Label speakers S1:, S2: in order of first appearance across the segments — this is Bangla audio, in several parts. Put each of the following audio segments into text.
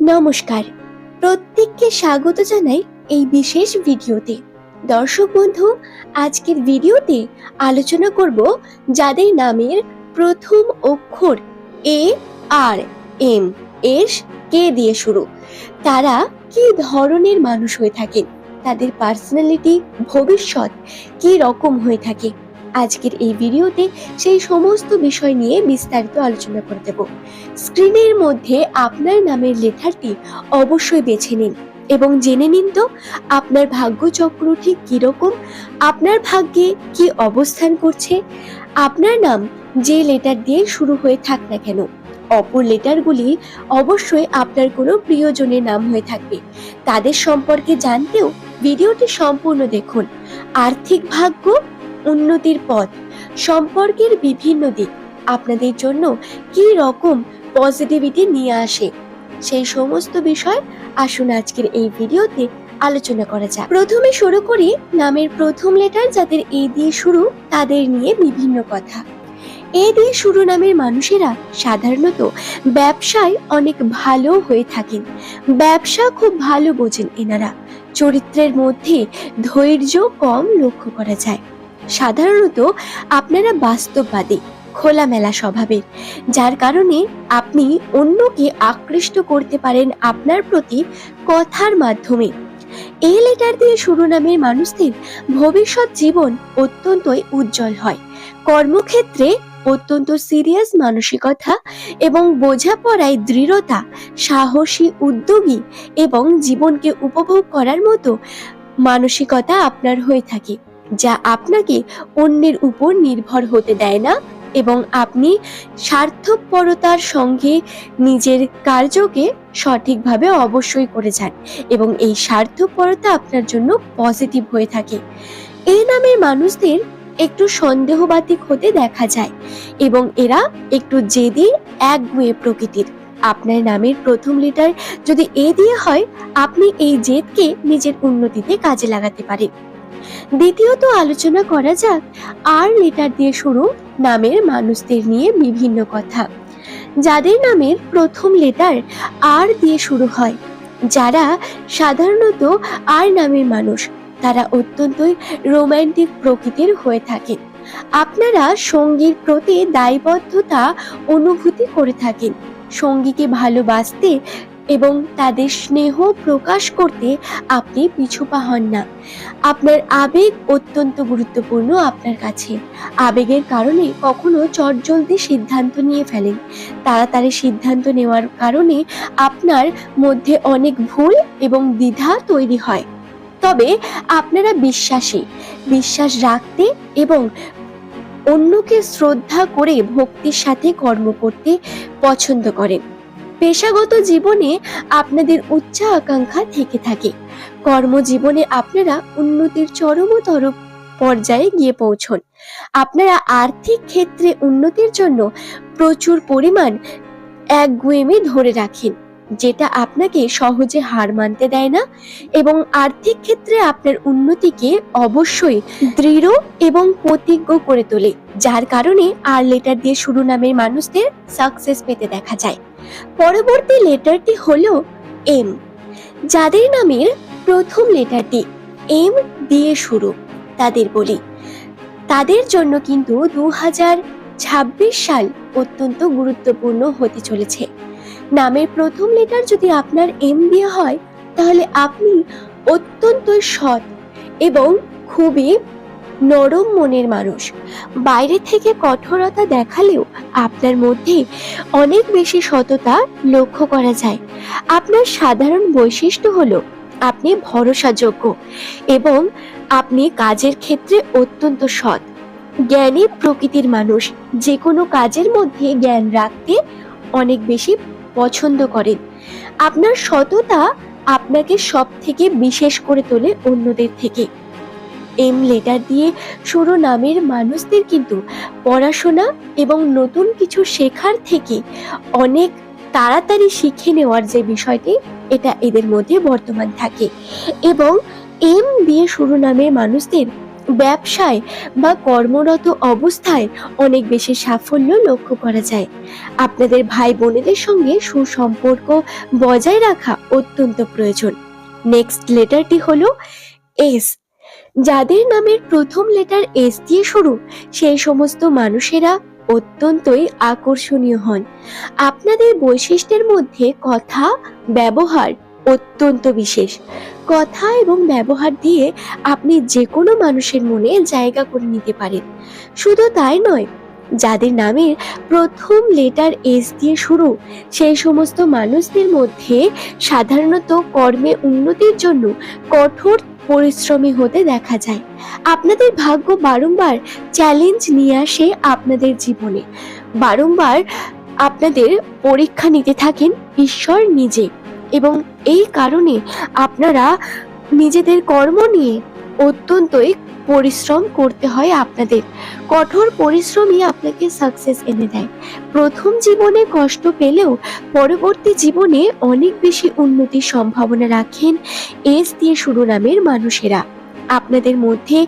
S1: নমস্কার। প্রত্যেককে স্বাগত জানাই এই বিশেষ ভিডিওতে। দর্শক বন্ধু, আজকের ভিডিওতে আলোচনা করব যাদের নামের প্রথম অক্ষর এ, আর, এম এস কে দিয়ে শুরু। তারা কি ধরনের মানুষ হয়ে থাকেন? তাদের পার্সোনালিটি, ভবিষ্যৎ কি রকম হয়ে থাকে? আজকের এই ভিডিওতে সেই সমস্ত বিষয় নিয়ে বিস্তারিত আলোচনা করে দেব। স্ক্রিনের মধ্যে আপনার নামের লেটারটি অবশ্যই বেছে নিন এবং জেনে নিন তো, আপনার ভাগ্যচক্র ঠিক কীরকম, আপনার ভাগ্যে কি অবস্থান করছে, আপনার নাম যে লেটার দিয়ে শুরু হয়ে থাক না কেন। অপর লেটারগুলি অবশ্যই আপনার কোনো প্রিয়জনের নাম হয়ে থাকবে। তাদের সম্পর্কে জানতেও ভিডিওটি সম্পূর্ণ দেখুন। আর্থিক ভাগ্য উন্নতির পথ, সম্পর্কের বিভিন্ন দিক আপনাদের জন্য কি রকম পজিটিভিটি নিয়ে আসে, সেই সমস্ত বিষয় আসুন আজকের এই ভিডিওতে আলোচনা করা যাক। প্রথমে শুরু করি নামের প্রথম লেটার যাদের এ দিয়ে শুরু, তাদের নিয়ে বিভিন্ন কথা। এ দিয়ে শুরু নামের মানুষেরা সাধারণত ব্যবসায় অনেক ভালো হয়ে থাকেন। ব্যবসা খুব ভালো বোঝেন এনারা। চরিত্রের মধ্যে ধৈর্য কম লক্ষ্য করা যায়। সাধারণত আপনারা বাস্তববাদী, খোলামেলা স্বভাবের, যার কারণে আপনি অন্যকে আকৃষ্ট করতে পারেন আপনার প্রতি কথার মাধ্যমে। এই লেটার দিয়ে শুরু নামের মানুষদের ভবিষ্যৎ জীবন অত্যন্তই উজ্জ্বল হয়। কর্মক্ষেত্রে অত্যন্ত সিরিয়াস মানসিকতা এবং বোঝাপড়ায় দৃঢ়তা, সাহসী উদ্যোগী এবং জীবনকে উপভোগ করার মতো মানসিকতা আপনার হয়ে থাকে। যা আপনাকে অন্যের উপর নির্ভর হতে দেয় না এবং আপনি স্বার্থপরতার সঙ্গে নিজের কার্যকে সঠিকভাবে অবশ্যই করে যান এবং এই স্বার্থপরতা আপনার জন্য পজিটিভ হয়ে থাকে। এই নামের মানুষদের একটু সন্দেহবাতিক হতে দেখা যায় এবং এরা একটু জেদি, একগুয়ে প্রকৃতির। আপনার নামের প্রথম লিটার যদি এ দিয়ে হয়, আপনি এই জেদকে নিজের উন্নতিতে কাজে লাগাতে পারেন। দ্বিতীয়ত আলোচনা করা যাক, আর লেটার দিয়ে শুরু নামের মানুষদের নিয়ে বিভিন্ন কথা। যাদের নামের প্রথম লেটার আর দিয়ে শুরু হয়, যারা সাধারণত আর নামের মানুষ, তারা অত্যন্তই রোমান্টিক প্রকৃতির হয়ে থাকেন আপনারা সঙ্গীর প্রতি দায়বদ্ধতা অনুভূতি করে থাকেন। সঙ্গীকে ভালোবাসতে এবং তাদের স্নেহ প্রকাশ করতে আপনি পিছুপা হন না। আপনার আবেগ অত্যন্ত গুরুত্বপূর্ণ আপনার কাছে। আবেগের কারণে কখনো চটজলদি সিদ্ধান্ত নিয়ে ফেলেন। তাড়াতাড়ি সিদ্ধান্ত নেওয়ার কারণে আপনার মধ্যে অনেক ভুল এবং দ্বিধা তৈরি হয়। তবে আপনারা বিশ্বাসী। বিশ্বাস রাখতে এবং অন্যকে শ্রদ্ধা করে ভক্তির সাথে কর্ম করতে পছন্দ করেন। পেশাগত জীবনে আপনাদের উচ্চা আকাঙ্ক্ষা থেকে থাকে। কর্মজীবনে আপনারা উন্নতির চরমতর পর্যায়ে গিয়ে পৌঁছন। আপনারা আর্থিক ক্ষেত্রে উন্নতির জন্য প্রচুর পরিমাণ একগুয়েমি ধরে রাখেন, যেটা আপনাকে সহজে হার মানতে দেয় না এবং আর্থিক ক্ষেত্রে আপনার উন্নতিকে অবশ্যই দৃঢ় এবং প্রতিজ্ঞ করে তোলে, যার কারণে আর লেটার দিয়ে শুরু নামের মানুষদের সাকসেস পেতে দেখা যায়। পরবর্তী লেটারটি হলো এম, যাদের নামের প্রথম লেটারটি এম দিয়ে শুরু, তাদের বলি। তাদের জন্য কিন্তু দু হাজার ছাব্বিশ সাল অত্যন্ত গুরুত্বপূর্ণ হতে চলেছে। নামের প্রথম লেটার যদি আপনার এম দিয়ে হয়, তাহলে আপনি অত্যন্ত সৎ এবং খুবই নরম মনের মানুষ। বাইরে থেকে কঠোরতা দেখালেও আপনার মধ্যে অনেক বেশি সততা লক্ষ্য করা যায়। আপনার সাধারণ বৈশিষ্ট্য হলো, আপনি ভরসাযোগ্য এবং আপনি কাজের ক্ষেত্রে অত্যন্ত সৎ। জ্ঞানী প্রকৃতির মানুষ যে কোনো কাজের মধ্যে জ্ঞান রাখতে অনেক বেশি পছন্দ করেন। আপনার সততা আপনাকে সব থেকে বিশেষ করে তোলে অন্যদের থেকে। এম লেটার দিয়ে শুরু নামের মানুষদের কিন্তু পড়াশোনা এবং নতুন কিছু শেখার থেকে অনেক তাড়াতাড়ি শিখে নেওয়ার যে বিষয়টি, এটা এদের মধ্যে বর্তমান থাকে। এবং এম দিয়ে শুরু নামের মানুষদের ব্যবসায় বা কর্মরত অবস্থায় অনেক বেশি সাফল্য লক্ষ্য করা যায়। আপনাদের ভাই বোনেদের সঙ্গে সুসম্পর্ক বজায় রাখা অত্যন্ত প্রয়োজন। নেক্সট লেটারটি হলো এস যাদের নামের প্রথম লেটার এস দিয়ে শুরু, সেই সমস্ত মানুষেরা অত্যন্তই আকর্ষণীয় হন। আপনাদের বৈশিষ্ট্যের মধ্যে কথা, ব্যবহার অত্যন্ত বিশেষ। কথা এবং ব্যবহার দিয়ে আপনি যে কোনো মানুষের মনে জায়গা করে নিতে পারেন। শুধু তাই নয়, যাদের নামের প্রথম লেটার এস দিয়ে শুরু, সেই সমস্ত মানুষদের মধ্যে সাধারণত কর্মে উন্নতির জন্য কঠোর পরিশ্রমী হতে দেখা যায়। আপনাদের ভাগ্য বারংবার চ্যালেঞ্জ নিয়ে আসে আপনাদের জীবনে। বারংবার আপনাদের পরীক্ষা নিতে থাকেন ঈশ্বর নিজে এবং এই কারণে আপনারা নিজেদের কর্ম নিয়ে অত্যন্তই পরিশ্রম করতে হয় আপনাদের। কঠোর পরিশ্রমই আপনাকে সাকসেস এনে দেয়। প্রথম জীবনে কষ্ট পেলেও পরবর্তী জীবনে অনেক বেশি উন্নতির সম্ভাবনা রাখেন এস দিয়ে শুরু নামের মানুষেরা। আপনাদের মধ্যে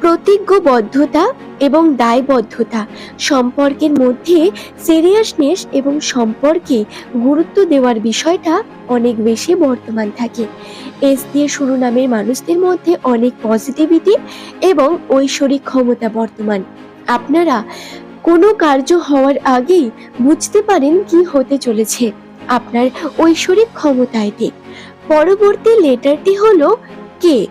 S1: প্রতিজ্ঞবদ্ধতা এবং দায়বদ্ধতা সম্পর্কের মধ্যে সিরিয়াসনেস এবং সম্পর্কে গুরুত্ব দেওয়ার বিষয়টা অনেক বেশি বর্তমান থাকে। এস দিয়ে শুরু নামের মানুষদের মধ্যে অনেক পজিটিভিটি এবং ঐশ্বরিক ক্ষমতা বর্তমান। আপনারা কোনো কার্য হওয়ার আগেই বুঝতে পারেন কি হতে চলেছে। আপনার ঐশ্বরিক ক্ষমতায়তে পরবর্তী লেটারটি হলো কে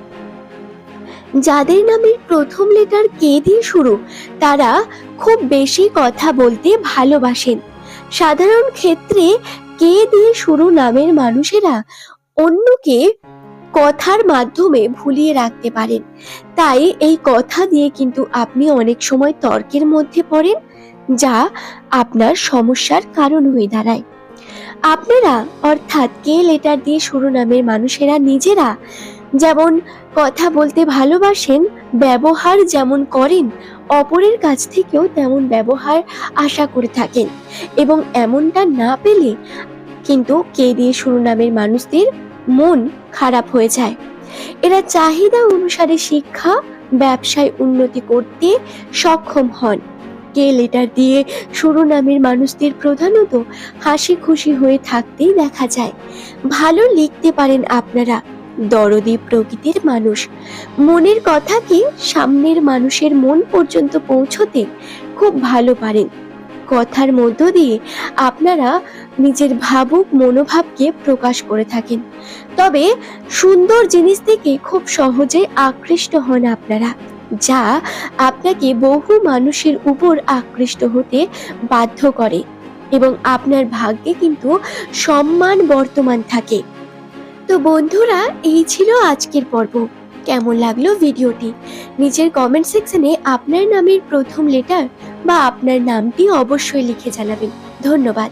S1: যাদের নামের প্রথম লেটার কে দিয়ে শুরু, তারা খুব বেশি কথা বলতে ভালোবাসেন। সাধারণ ক্ষেত্রে কে দিয়ে শুরু নামের মানুষেরা অন্যকে কথার মাধ্যমে ভুলিয়ে রাখতে পারেন। তাই এই কথা দিয়ে কিন্তু আপনি অনেক সময় তর্কের মধ্যে পড়েন, যা আপনার সমস্যার কারণ হয়ে দাঁড়ায়। আপনারা, অর্থাৎ কে লেটার দিয়ে শুরু নামের মানুষেরা নিজেরা যেমন কথা বলতে ভালোবাসেন, ব্যবহার যেমন করেন, অপরের কাছ থেকেও তেমন ব্যবহার আশা করে থাকেন। এবং এমনটা না পেলে কিন্তু কে দিয়ে শুরু নামের মানুষদের মন খারাপ হয়ে যায়। এরা চাহিদা অনুসারে শিক্ষা, ব্যবসায় উন্নতি করতে সক্ষম হন। কে লেটার দিয়ে শুরু নামের মানুষদের প্রধানত হাসি খুশি হয়ে থাকতেই দেখা যায়। ভালো লিখতে পারেন আপনারা। দরদি প্রকৃতির মানুষ। মনের কথাকে সামনের মানুষের মন পর্যন্ত পৌঁছতে খুব ভালো পারেন। কথার মধ্য দিয়ে আপনারা নিজের ভাবুক মনোভাবকে প্রকাশ করে থাকেন। তবে সুন্দর জিনিস থেকে খুব সহজে আকৃষ্ট হন আপনারা, যা আপনাকে বহু মানুষের উপর আকৃষ্ট হতে বাধ্য করে এবং আপনার ভাগ্যে কিন্তু সম্মান বর্তমান থাকে। তো বন্ধুরা, এই ছিল আজকের পর্ব। কেমন লাগল ভিডিওটি? নিচের কমেন্ট সেকশনে আপনার নামের প্রথম লেটার বা আপনার নামটি অবশ্যই লিখে জানাবেন। ধন্যবাদ।